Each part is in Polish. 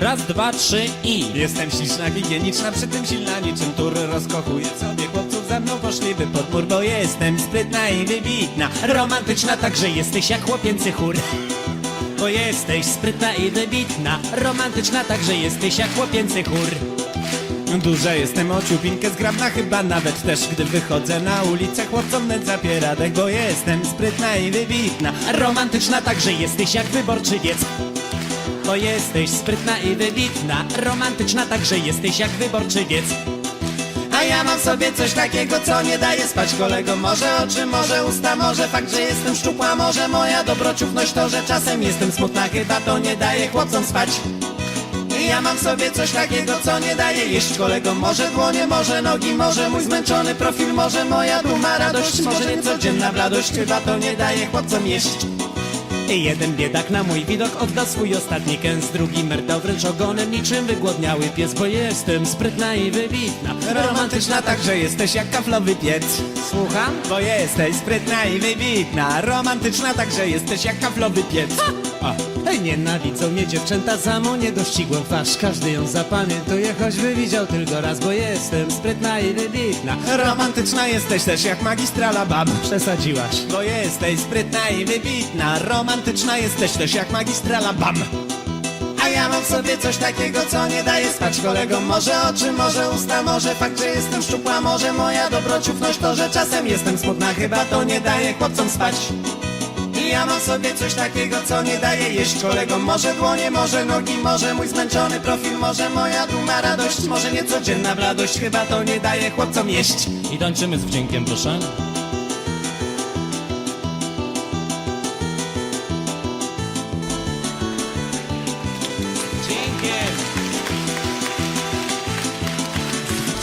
Raz, dwa, trzy i... Jestem śliczna, higieniczna, przy tym silna niczym tur Rozkochuję sobie chłopców. Ze mną poszliby pod mur Bo jestem sprytna i wybitna. Romantyczna także jesteś jak chłopięcy chór. Bo jesteś sprytna i wybitna. Romantyczna także jesteś jak chłopięcy chór. Duża jestem o ciupinkę zgrabna Chyba nawet też gdy wychodzę na ulicę Chłopcom zapieradek Bo jestem sprytna i wybitna. Romantyczna także jesteś jak wyborczy wiec bo jesteś sprytna i wybitna Romantyczna także jesteś jak wyborczy wiec a ja mam sobie coś takiego, co nie daje spać kolegom Może oczy, może usta, może fakt, że jestem szczupła Może moja dobrociówność to, że czasem jestem smutna. Chyba to nie daje chłopcom spać. Ja mam sobie coś takiego, co nie daje jeść kolegom Może dłonie, może nogi, może mój zmęczony profil Może moja duma, radość, może niecodzienna bladość. Chyba to nie daje chłopcom jeść Jeden biedak na mój widok oddał swój ostatni kęs. Drugi merdał wręcz ogonem niczym wygłodniały pies Bo jestem sprytna i wybitna. Romantyczna także jesteś jak kaflowy piec. Słucham? Bo jesteś sprytna i wybitna. Romantyczna także jesteś jak kaflowy piec O, hej, nienawidzą mnie dziewczęta za mą niedościgłą twarz. Każdy ją zapamiętuje, choćby widział tylko raz Bo jestem sprytna i wybitna. Romantyczna jesteś też jak magistrala bab Przesadziłaś. Bo jesteś sprytna i wybitna. Romantyczna jesteś też jak magistrala bam a ja mam w sobie coś takiego, co nie daje spać kolegom. Może oczy, może usta, może fakt, że jestem szczupła. Może moja dobrociówność to, że czasem jestem smutna. Chyba to nie daje chłopcom spać ja mam sobie coś takiego, co nie daje jeść kolegom Może dłonie, może nogi, może mój zmęczony profil Może moja duma, radość, może niecodzienna bladość. Chyba to nie daje chłopcom jeść. I tańczymy z wdziękiem, proszę. Dziękiem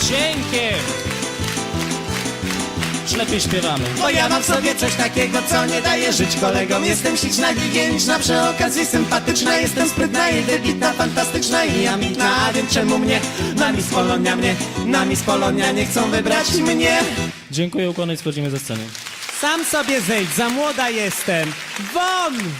Dziękiem lepiej śpiewamy? Bo ja mam w sobie coś takiego, co nie daje żyć kolegom. Jestem śliczna, higieniczna, przy okazji sympatyczna. Jestem sprytna i wybitna, fantastyczna. I ambitna A wiem czemu mnie, nami z Polonia mnie Nami z Polonia nie chcą wybrać mnie. Dziękuję, ukłony i schodzimy ze sceny. Sam sobie zejdź, za młoda jestem. Won!